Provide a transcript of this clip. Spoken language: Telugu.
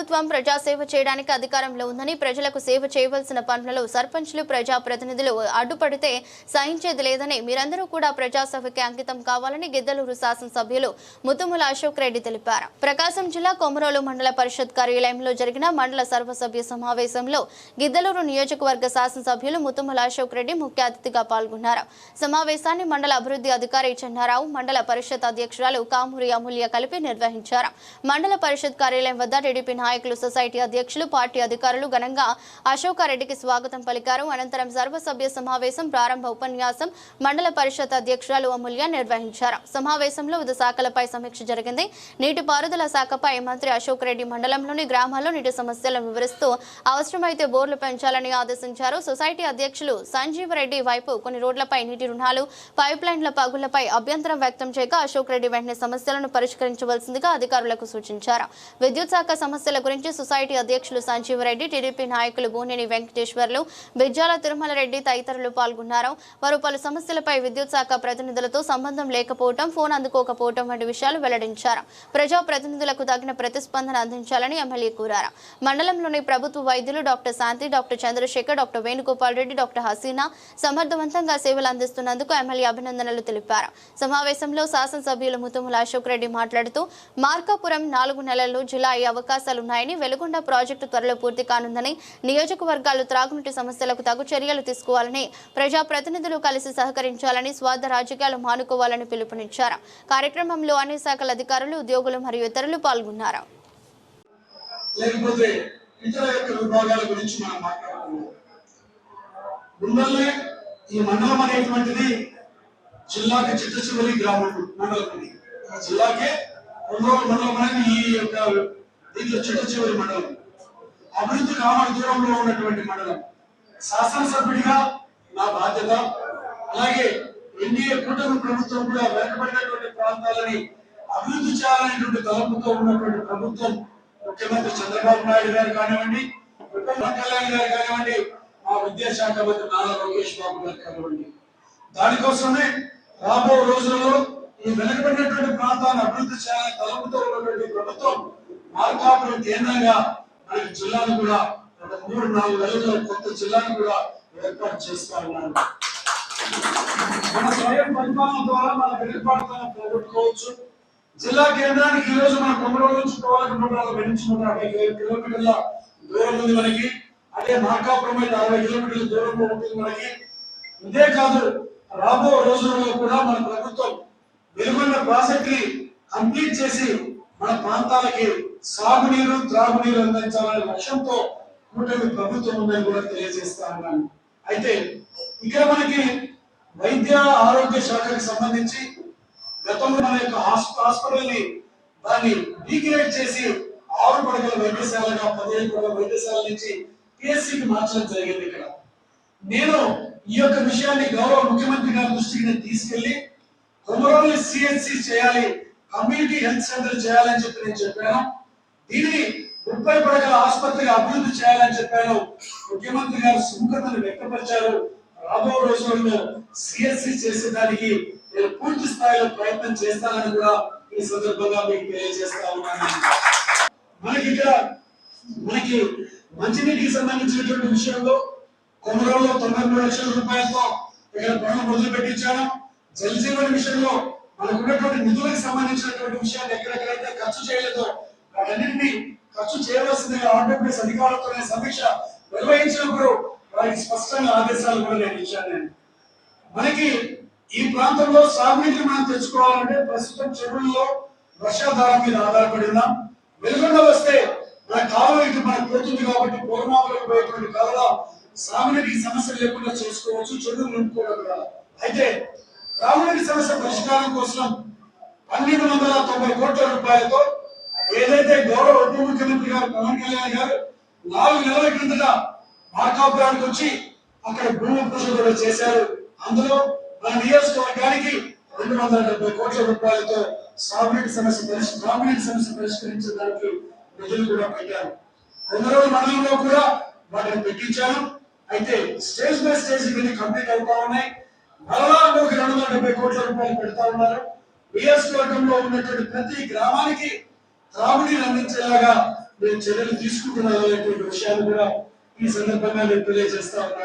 ప్రభుత్వం ప్రజాసేవ చేయడానికి అధికారంలో ఉందని ప్రజలకు సేవ చేయవలసిన పనులలో సర్పంచ్లు ప్రజాప్రతినిధులు అడ్డుపడితే సహించేది లేదని మీరందరూ కూడా ప్రజాసేవకి అంకితం కావాలని గిద్దలూరు శాసనసభ్యులు ముతుముల అశోక్ రెడ్డి తెలిపారు. ప్రకాశం జిల్లా కొమరోలు మండల పరిషత్ కార్యాలయంలో జరిగిన మండల సర్వసభ్య సమావేశంలో గిద్దలూరు నియోజకవర్గ శాసనసభ్యులు ముతుముల అశోక్ రెడ్డి ముఖ్య అతిథిగా పాల్గొన్నారు. సమావేశాన్ని మండల అభివృద్ధి అధికారి చెన్నారావు మండల పరిషత్ అధ్యక్షురాలు కామూరి అమూల్య కలిపి నిర్వహించారు. మండల పరిషత్ కార్యాలయం వద్ద టీడీపీ నాయకులు సొసైటీ అధ్యక్షులు పార్టీ అధికారులు ఘనంగా అశోకారెడ్డికి స్వాగతం పలికారు. అనంతరం సర్వసభ్య సమావేశం ప్రారంభ ఉపన్యాసం మండల పరిషత్ అధ్యక్షురాలు అమూల్య నిర్వహించారు. సమావేశంలో వివిధ శాఖలపై సమీక్ష జరిగింది. నీటిపారుదల శాఖపై మంత్రి అశోక్ రెడ్డి మండలంలోని గ్రామాల్లో నీటి సమస్యలను వివరిస్తూ అవసరమైతే బోర్లు పెంచాలని ఆదేశించారు. సొసైటీ అధ్యక్షులు సంజీవ్ రెడ్డి వైపు కొన్ని రోడ్లపై నీటి రుణాలు పైప్ లైన్ల పగుళ్ళపై అభ్యంతరం వ్యక్తం చేయగా అశోక్ రెడ్డి వెంటనే సమస్యలను పరిష్కరించవలసిందిగా అధికారులకు సూచించారు. విద్యుత్ శాఖ సమస్యల గురించి సొసైటీ అధ్యక్షులు సంజీవ్ రెడ్డి టీడీపీ నాయకులు బోనేని వెంకటేశ్వర్లు బిజ్జాల తిరుమల రెడ్డి తదితరులు పాల్గొన్నారు. వారు పలు సమస్యలపై విద్యుత్ శాఖ ప్రతినిధులతో సంబంధం లేకపోవడం ఫోన్ అందుకోకపోవడం వంటి విషయాలు వెల్లడించారు. ప్రజా ప్రతినిధులకు తగిన ప్రతిస్పందన అందించాలని ఎమ్మెల్యే కోరారు. మండలంలోని ప్రభుత్వ వైద్యులు doctor Shanti doctor Chandrasekhar doctor Venugopal Reddy doctor Haseena సమర్థవంతంగా సేవలు అందిస్తున్నందుకు ఎమ్మెల్యే అభినందనలు తెలిపారు. సమావేశంలో శాసనసభ్యులు ముతుముల అశోక్ రెడ్డి మాట్లాడుతూ మార్కాపురం నాలుగు నెలల్లో జిల్లా అయ్యే ఉన్నాయని వెలుగొండ ప్రాజెక్టు త్వరలో పూర్తి కానుందని నియోజకవర్గాలు త్రాగునీటి సమస్యలకు తగు చర్యలు తీసుకోవాలని ప్రజాప్రతినిధులు కలిసి సహకరించాలని స్వార్థ రాజకీయాలు మానుకోవాలని పిలుపునిచ్చారు. కార్యక్రమంలో అన్ని శాఖల అధికారులు ఉద్యోగులు మరియు ఇతరులు పాల్గొన్నారు. లేకపోతే ఇతర యొక్క విభాగాల గురించి మనం మాట్లాడుతున్నాం ముందల్లే ఈ మండలం అనేటువంటిది జిల్లాకి చిట్ట చివరి గ్రామం మండలం ఇది. జిల్లాకే ఒంగోలు మండలం అనేది ఈ యొక్క దీంట్లో చిట్ట చివరి మండలం. అభివృద్ధి కామన దూరంలో ఉన్నటువంటి మండలం. శాసనసభ్యుడిగా నా బాధ్యత. అలాగే ఎన్డీఏ కూటమి ప్రభుత్వం కూడా వెనుకబడినటువంటి ప్రాంతాలని అభివృద్ధి చేయాలనేటువంటి తలంపుతో ఉన్నటువంటి ప్రభుత్వం ముఖ్యమంత్రి చంద్రబాబు నాయుడు గారు కానివ్వండి ఉప పవన్ కళ్యాణ్ గారు కానివ్వండి మా విద్యాశాఖ మంత్రి నారా లోకేష్ బాబు గారు కానివ్వండి. దానికోసమే రాబో రోజులలో ఈ వెనుకబడినటువంటి ప్రాంతాన్ని అభివృద్ధి చేయాలని తలంపుతో ఉన్నటువంటి ప్రభుత్వం మార్కాపురం కేంద్రంగా మనకి జిల్లాను కూడా ఒక మూడు నాలుగు నెలల్లో కొత్త జిల్లాను కూడా ఏర్పాటు చేస్తా ఉన్నాను మన స్వయం పరిపాలన ద్వారా మన వెనుకబాటుతనం పోగొట్టుకోవచ్చు జిల్లా కేంద్రానికి ఈ రోజు మన కొమరోలు నుంచి పోవాలి నూట నలభై నుంచి నూట యాభై కిలోమీటర్ల దూరం ఉంది మనకి. అదే మార్కాపురం అయితే అరవై కిలోమీటర్ల దూరంలో ఉంటుంది మనకి. ఇదే కాదు రాబో రోజుల్లో కూడా మన ప్రభుత్వం వెలుగున్న ప్రాజెక్ట్ని కంప్లీట్ చేసి మన ప్రాంతాలకి సాగునీరు త్రాగునీరు అందించాలనే లక్ష్యంతో కూటమి ప్రభుత్వం ఉందని కూడా తెలియజేస్తా ఉన్నాను. అయితే ఇక్కడ మనకి వైద్య ఆరోగ్య శాఖకి సంబంధించి గతంలో మన యొక్క హాస్పిటల్ని హాస్పిటల్ దాన్ని డీగ్రేడ్ చేసి ఆరు పడగల వైద్యశాలగా పదిహేను పడగల వైద్యశాల నుంచి పిఎస్సికి మార్చడం జరిగింది ఇక్కడ. నేను ఈ యొక్క విషయాన్ని గౌరవ ముఖ్యమంత్రి గారి దృష్టికి నేను తీసుకెళ్ళి కొమరోని సిహెచ్సి చేయాలి కమ్యూనిటీ హెల్త్ సెంటర్ చేయాలని చెప్పి నేను చెప్పాను. దీనిని ముప్పై పడగల ఆసుపత్రిగా అభివృద్ధి చేయాలని చెప్పాను. ముఖ్యమంత్రి గారు సుముఖతను వ్యక్తపరిచారు. రాబో రోజుల్లో సిఎస్సి చేసేదానికి నేను పూర్తి స్థాయిలో ప్రయత్నం చేస్తానని కూడా ఈ సందర్భంగా మీకు తెలియజేస్తా ఉన్నాను. మనకి ఇక్కడ మనకి మంచినీటికి సంబంధించినటువంటి విషయంలో కొమరంలో తొంభై మూడు లక్షల రూపాయలతో ఇక్కడ పనులు మొదలు పెట్టించాను జలజీవన విషయంలో మనకు ఉన్నటువంటి నిధులకు సంబంధించినటువంటి విషయాన్ని ఎక్కడెక్కడైతే ఖర్చు చేయలేదో వాటన్నింటినీ ఖర్చు చేయవలసిందిగా ఆంధ్రప్రదేశ్ అధికారులతో నేను సమీక్ష నిర్వహించినప్పుడు వారికి స్పష్టంగా ఆదేశాలు కూడా నేను ఇచ్చాను నేను. మనకి ఈ ప్రాంతంలో సాగునీటిని మనం తెచ్చుకోవాలంటే ప్రస్తుతం చెరువుల్లో వర్షాధారం మీద ఆధారపడి ఉన్నాం. వెలుగొండ వస్తే మన కాలువ ఇటు మనకు పోతుంది కాబట్టి పూర్వమాపులకు పోయేటువంటి కాలువ సాగునీటికి సమస్య లేకుండా చేసుకోవచ్చు. చెరువులు నింపుకోవడం అయితే తాగునీటి సమస్య పరిష్కారం కోసం పన్నెండు వందల తొంభై కోట్ల రూపాయలతో ఏదైతే గౌరవ ఉప ముఖ్యమంత్రి గారు పవన్ కళ్యాణ్ గారు నాలుగు నెలల కిందట మార్కాపురానికి వచ్చి అక్కడ భూమి పూజ కూడా చేశారు. అందులో మన నియోజకవర్గానికి రెండు వందల డెబ్బై కోట్ల రూపాయలతో సాగునీటి సమస్య పరిష్ సమస్య పరిష్కరించడానికి నిధులు కూడా పెట్టారు. కొందరు మండలంలో కూడా వాటిని పెట్టించారు. అయితే స్టేజ్ బై స్టేజ్ ఇవన్నీ కంప్లీట్ అవుతా ఉన్నాయి. మరలా రెండు వందల డెబ్బై కోట్ల రూపాయలు పెడతా ఉన్నారు. నియోజకవర్గంలో ఉన్నటువంటి ప్రతి గ్రామానికి త్రాగునీరు అందించేలాగా మేము చర్యలు తీసుకుంటున్నాం అనేటువంటి విషయాన్ని కూడా ఈ సందర్భంగా నేను తెలియజేస్తా ఉన్నాను.